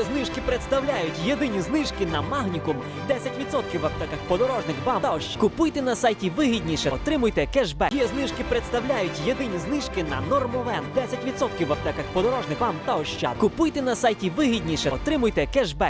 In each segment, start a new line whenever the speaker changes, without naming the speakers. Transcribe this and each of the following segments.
Є знижки представляють єдині знижки на Магнікум. 10% в аптеках подорожних бам та ощ. Купуйте на сайті вигідніше, отримуйте кешбек. Є знижки представляють єдині знижки на Нормовен. 10% в аптеках подорожних бам та ощад. Купуйте на сайті вигідніше, отримуйте кешбек.
–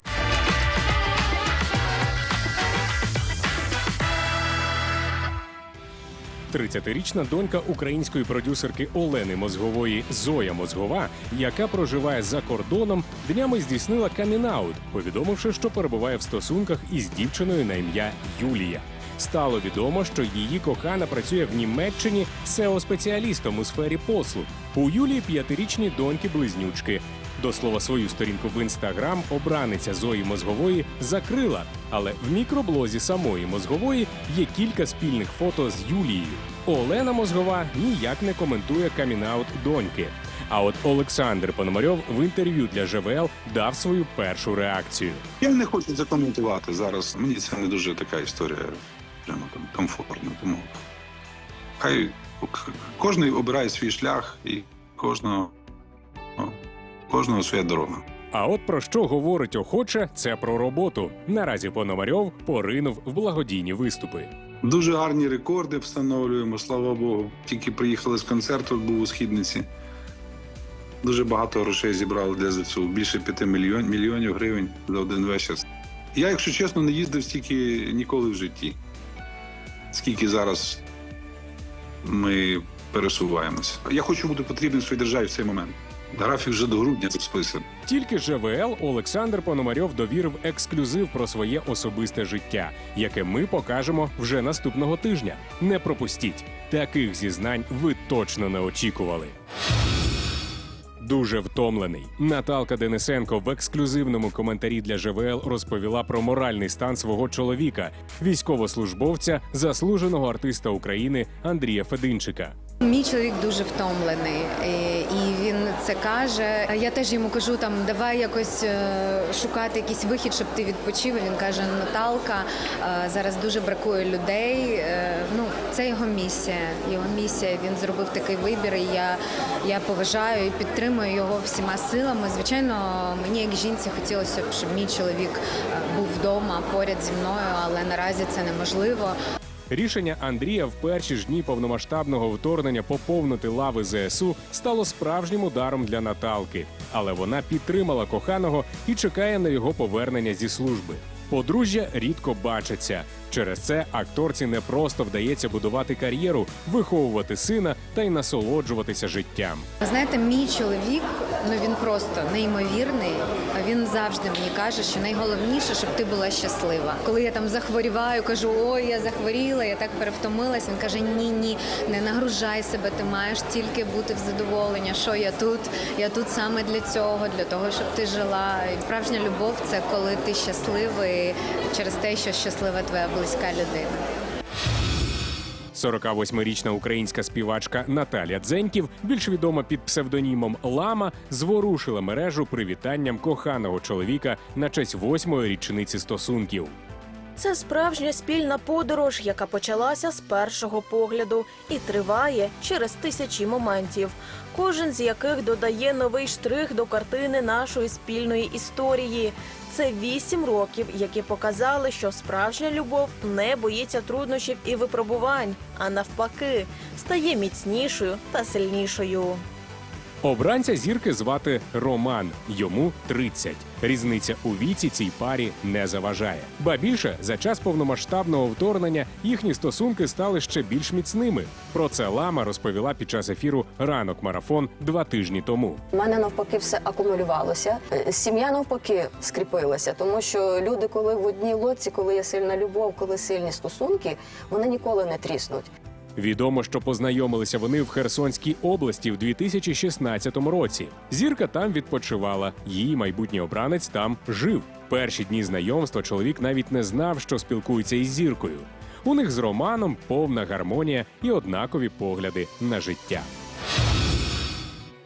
30-річна донька української продюсерки Олени Мозгової Зоя Мозгова, яка проживає за кордоном, днями здійснила камінаут, повідомивши, що перебуває в стосунках із дівчиною на ім'я Юлія. Стало відомо, що її кохана працює в Німеччині SEO-спеціалістом у сфері послуг. У Юлії п'ятирічні доньки-близнючки. До слова, свою сторінку в інстаграм обраниця Зої Мозгової закрила, але в мікроблозі самої мозгової є кілька спільних фото з Юлією. Олена Мозгова ніяк не коментує камінаут доньки. А от Олександр Пономарьов в інтерв'ю для ЖВЛ дав свою першу реакцію.
Я не хочу це коментувати зараз. Мені це не дуже така історія прямо там комфортна. Тому хай к- кожен обирає свій шлях і кожного, кожного своя дорога.
А от про що говорить охоче, це про роботу. Наразі Пономарьов поринув в благодійні виступи.
Дуже гарні рекорди встановлюємо, слава Богу. Тільки приїхали з концерту, був у східниці. Дуже багато грошей зібрали для ЗСУ. Більше 5 мільйон, мільйонів гривень за один вечір. Я, якщо чесно, не їздив стільки ніколи в житті. Скільки зараз ми пересуваємося. Я хочу бути потрібним своїй державі в цей момент. Графік вже до грудня розписаний.
Тільки ЖВЛ Олександр Пономарьов довірив ексклюзив про своє особисте життя, яке ми покажемо вже наступного тижня. Не пропустіть таких зізнань. Ви точно не очікували. Дуже втомлений. Наталка Денисенко в ексклюзивному коментарі для ЖВЛ розповіла про моральний стан свого чоловіка, військовослужбовця, заслуженого артиста України Андрія Фединчика.
Мій чоловік дуже втомлений, і- він це каже. Я теж йому кажу, там давай якось е, шукати якийсь вихід, щоб ти відпочив. Він каже: Наталка, е, зараз дуже бракує людей. Е, Ну, це його місія. Його місія. Він зробив такий вибір. І я, я поважаю і підтримую його всіма силами. Звичайно, мені як жінці хотілося б, щоб мій чоловік е, був вдома поряд зі мною, але наразі це неможливо.
Рішення Андрія в перші ж дні повномасштабного вторгнення поповнити лави ЗСУ стало справжнім ударом для Наталки, але вона підтримала коханого і чекає на його повернення зі служби. Подружжя рідко бачаться. Через це акторці не просто вдається будувати кар'єру, виховувати сина та й насолоджуватися життям.
Знаєте, мій чоловік, ну він просто неймовірний. Він завжди мені каже, що найголовніше, щоб ти була щаслива. Коли я там захворіваю, кажу, ой, я захворіла, я так перевтомилась. Він каже: Ні, ні, не нагружай себе, ти маєш тільки бути в задоволення. Що я тут? Я тут саме для цього, для того, щоб ти жила. І справжня любов це коли ти щасливий через те, що щаслива твоя близька людина.
48-річна українська співачка Наталя Дзеньків, більш відома під псевдонімом Лама, зворушила мережу привітанням коханого чоловіка на честь восьмої річниці стосунків.
Це справжня спільна подорож, яка почалася з першого погляду і триває через тисячі моментів, кожен з яких додає новий штрих до картини нашої спільної історії. Це вісім років, які показали, що справжня любов не боїться труднощів і випробувань, а навпаки, стає міцнішою та сильнішою.
Обранця зірки звати Роман. Йому 30. Різниця у віці цій парі не заважає. Ба більше за час повномасштабного вторгнення їхні стосунки стали ще більш міцними. Про це лама розповіла під час ефіру Ранок марафон два тижні тому.
У мене навпаки все акумулювалося. Сім'я навпаки скріпилася, тому що люди, коли в одній лодці, коли є сильна любов, коли сильні стосунки, вони ніколи не тріснуть.
Відомо, що познайомилися вони в Херсонській області в 2016 році. Зірка там відпочивала. Її майбутній обранець там жив. Перші дні знайомства чоловік навіть не знав, що спілкується із зіркою. У них з Романом повна гармонія і однакові погляди на життя.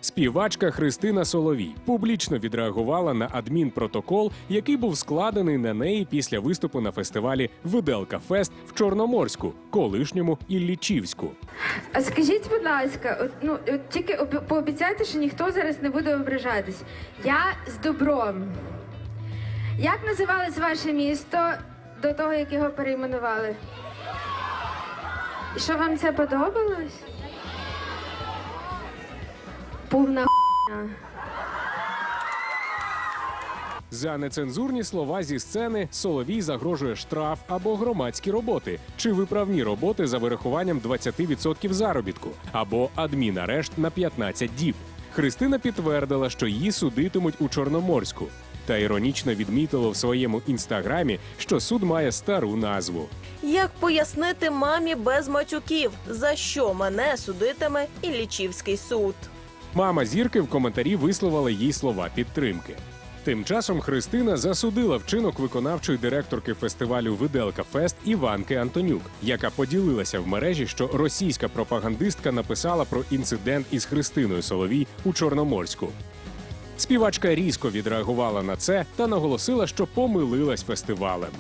Співачка Христина Соловій публічно відреагувала на адмінпротокол, який був складений на неї після виступу на фестивалі Виделка Фест в Чорноморську, колишньому Іллічівську.
А скажіть, будь ласка, ну тільки пообіцяйте, що ніхто зараз не буде ображатись. Я з добром. Як називалось ваше місто до того, як його перейменували? І що вам це подобалось? Повна хуйня.
За нецензурні слова зі сцени Соловій загрожує штраф або громадські роботи чи виправні роботи за вирахуванням 20% заробітку, або адмінарешт на 15 діб. Христина підтвердила, що її судитимуть у Чорноморську, та іронічно відмітила в своєму інстаграмі, що суд має стару назву.
Як пояснити мамі без матюків, за що мене судитиме Іллічівський суд?
Мама зірки в коментарі висловила їй слова підтримки. Тим часом Христина засудила вчинок виконавчої директорки фестивалю Виделка Фест Іванки Антонюк, яка поділилася в мережі, що російська пропагандистка написала про інцидент із Христиною Соловій у Чорноморську. Співачка різко відреагувала на це та наголосила, що помилилась фестивалем.